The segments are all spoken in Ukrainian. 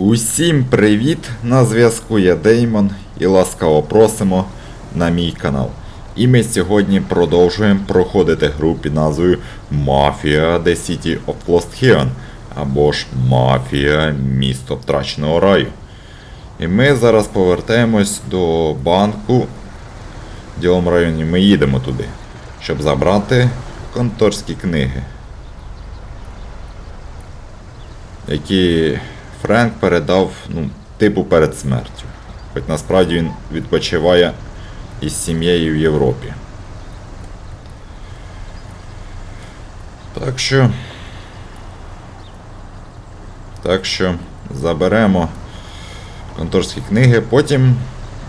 Усім привіт! На зв'язку я Деймон і ласкаво просимо на мій канал. І ми сьогодні продовжуємо проходити гру під назвою Mafia The City of Lost Heaven або ж Мафія Місто Втраченого раю. І ми зараз повертаємось до банку в ділому районі. Ми їдемо туди, щоб забрати конторські книги. які Френк передав, ну, типу перед смертю. Хоч насправді він відпочиває із сім'єю в Європі. Так що. Так що заберемо конторські книги, потім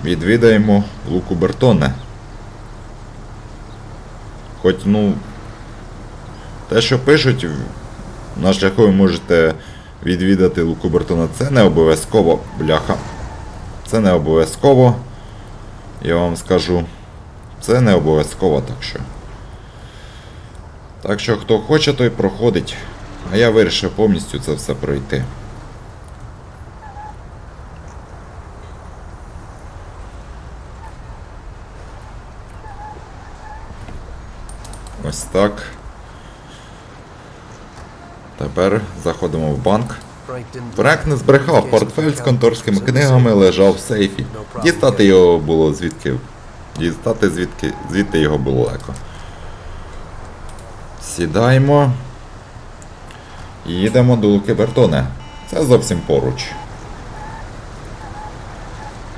відвідаємо Луку Бертоне. Хоч, ну, те, що пишуть, на шляху ви можете відвідати Луку Бертона. Це не обов'язково, бляха. Це не обов'язково. Я вам скажу. Це не обов'язково, так що. Так що хто хоче, той проходить. А я вирішив повністю це все пройти. Ось так. Тепер заходимо в банк. Френк не збрехав, портфель з конторськими книгами лежав в сейфі. Дістати його було звідки. Дістати звідки, звідти його було легко. Сідаємо. І їдемо до Луки Бертоне. Це зовсім поруч.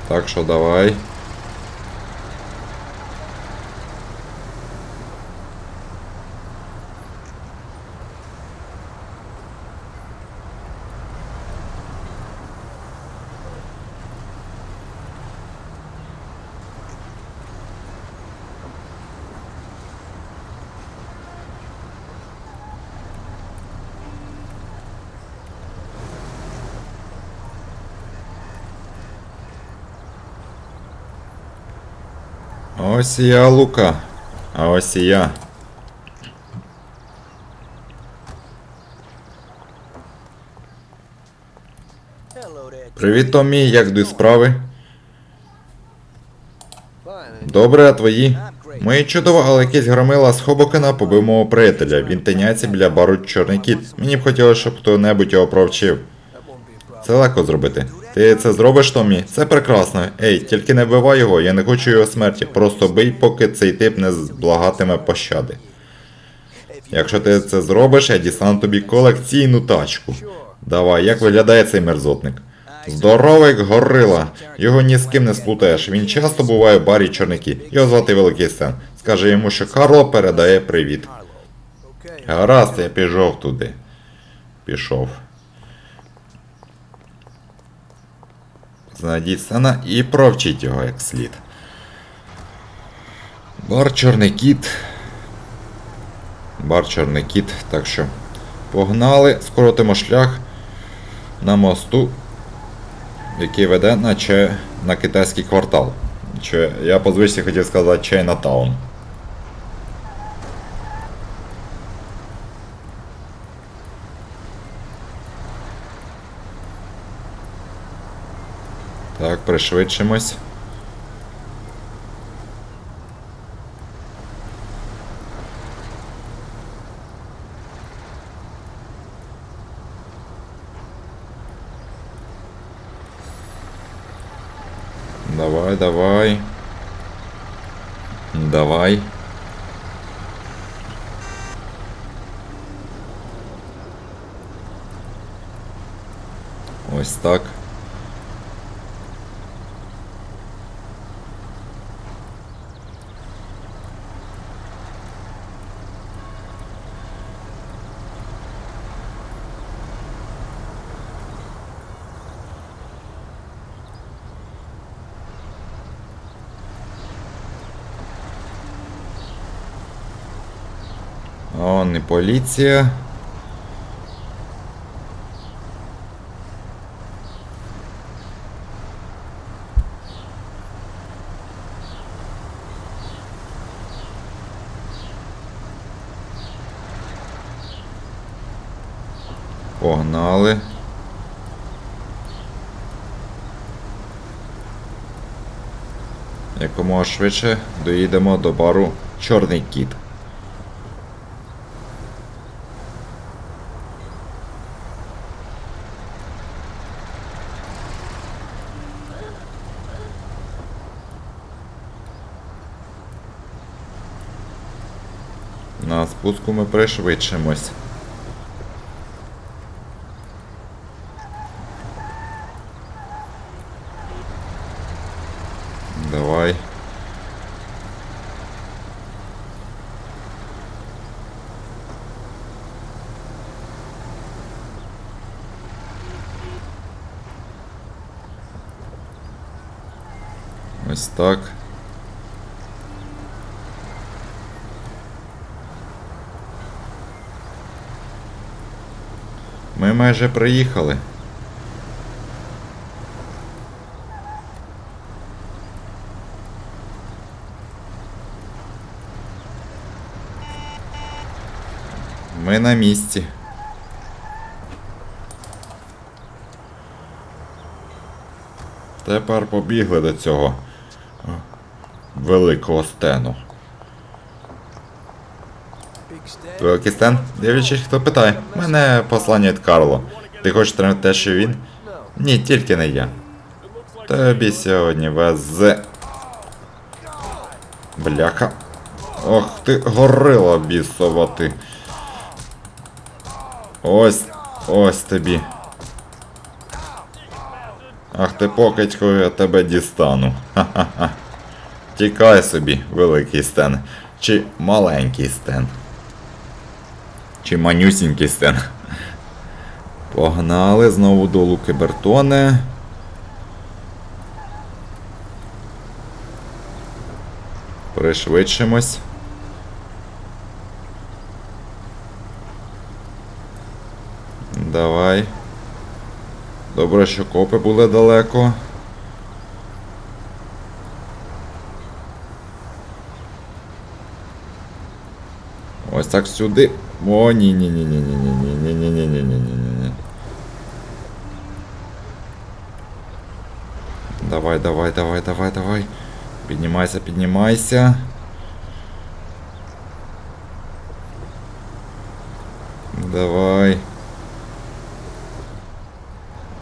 Так що давай. Ось я, Лука. А ось і я. Привіт, Томі, як йдуть справи? Добре, а твої? Мої чудово, але якийсь громила з Хобокена побив мого приятеля. Він тиняється біля бару Чорний кіт. Мені б хотілося, щоб хто-небудь його провчив. Це легко зробити. Ти це зробиш, Томі? Це прекрасно. Ей, тільки не вбивай його, я не хочу його смерті. Просто бий, поки цей тип не благатиме пощади. Якщо ти це зробиш, я дістану тобі колекційну тачку. Давай, як виглядає цей мерзотник? Здоровий горила. Його ні з ким не сплутаєш. Він часто буває в барі Чорники. Його звати Великий Сен. Скажи йому, що Карло передає привіт. Гаразд, я пішов туди. Пішов. Знайдіть Сена і провчіть його як слід. Бар Чорний кіт. Бар Чорний кіт. Так що погнали, скоротимо шлях на мосту, який веде наче на китайський квартал. Чи, Я по звичці хотів сказати Чайнатаун. Так, пришвидшимось. Давай, давай. Давай. Ось так. А он і поліція. Погнали. Якомога швидше доїдемо до бару Чорний кіт. Спуску ми пришвидшимось. Давай. Ось так. Ми майже приїхали. Ми на місці. Тепер побігли до цього великого стену. Великий стен? Дивлячись, хто питає. Мене послання від Карло. Ти хочеш тримати те, що він? Ні, тільки не я. Тобі сьогодні везе. Бляха. Ох ти, горила бісова ти. Ось, ось тобі. Ах ти покидько, я тебе дістану. Ха-ха-ха. Тікай собі, великий стен. Чи маленький стен. Чи манюсінький стен. Погнали знову до Луки Бертоне. Пришвидшимось. Давай. Добре, що копи були далеко. Ось так сюди. О, ні, ні, ні, ні, ні, ні, ні, ні, ні, ні, ні, ні, ні, ні. Давай, давай, давай, давай, давай. Піднімайся, піднімайся. Давай.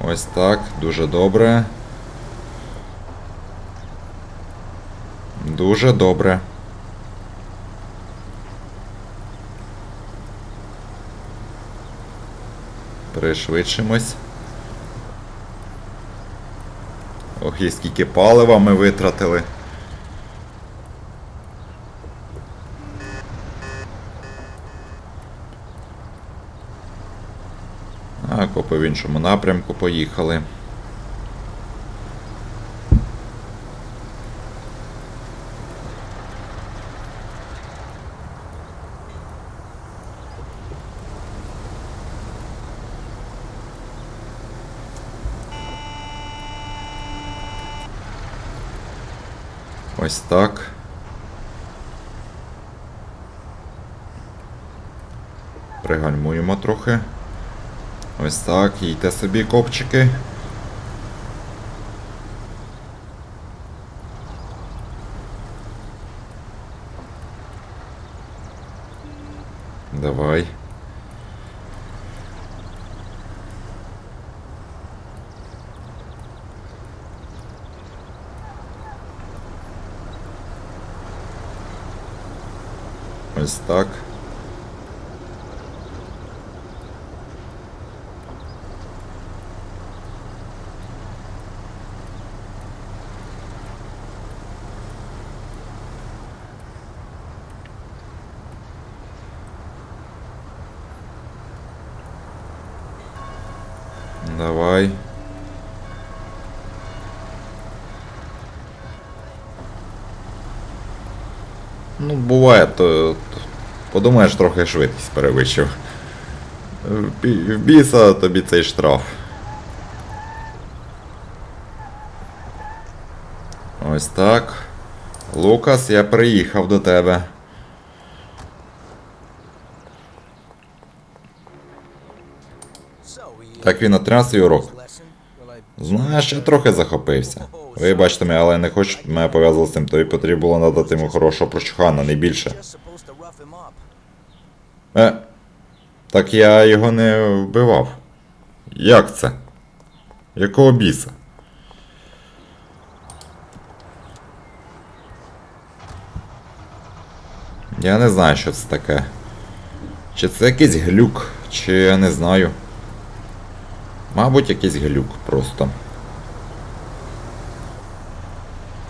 Ось так, дуже добре. Дуже добре. Пришвидшимось. Ох, і скільки палива ми витратили. А, копи в іншому напрямку поїхали. Ось так. Пригальмуємо трохи. Ось так, їдьте собі копчики. Давай. Ось так. Давай. Ну, буває, то, подумаєш, трохи швидкість перевищив. В біса тобі цей штраф. Ось так. Лукас, я приїхав до тебе. Так він свій урок. урок. Знаєш, я трохи захопився. Вибачте мене, але я не хочу, мене пов'язали з цим. Тобі потрібно було надати йому хорошого прочухана, не більше. Е, так я його не вбивав. Як це? Якого біса? Я не знаю, що це таке. Чи це якийсь глюк, чи я не знаю. Мабуть, якийсь глюк просто.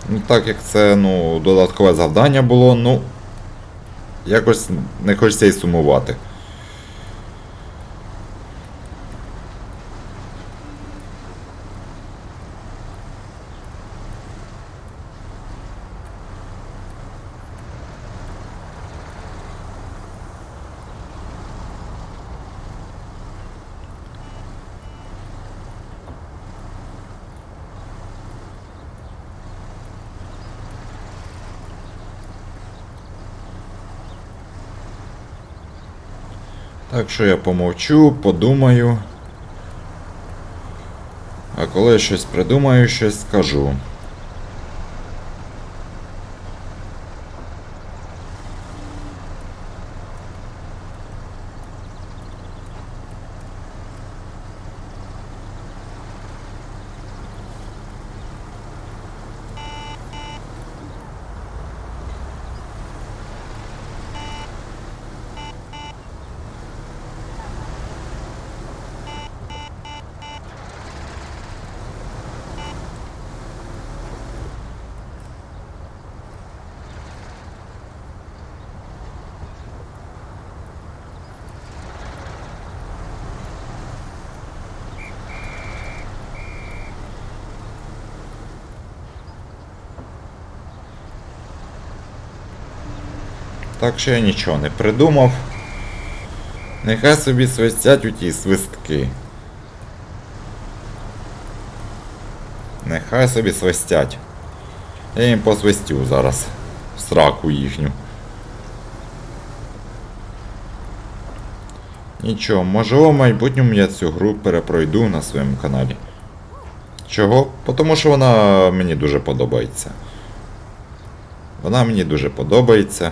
Ну, так як це, ну, додаткове завдання було, ну. Якось не хочеться і сумувати. Так що я помовчу, подумаю. А коли я щось придумаю, щось скажу. Так що я нічого не придумав. Нехай собі свистять у ті свистки. Нехай собі свистять. Я їм посвистю зараз. В сраку їхню. Нічого, можливо, в майбутньому я цю гру перепройду на своєму каналі. Чого? Тому що вона мені дуже подобається. Вона мені дуже подобається.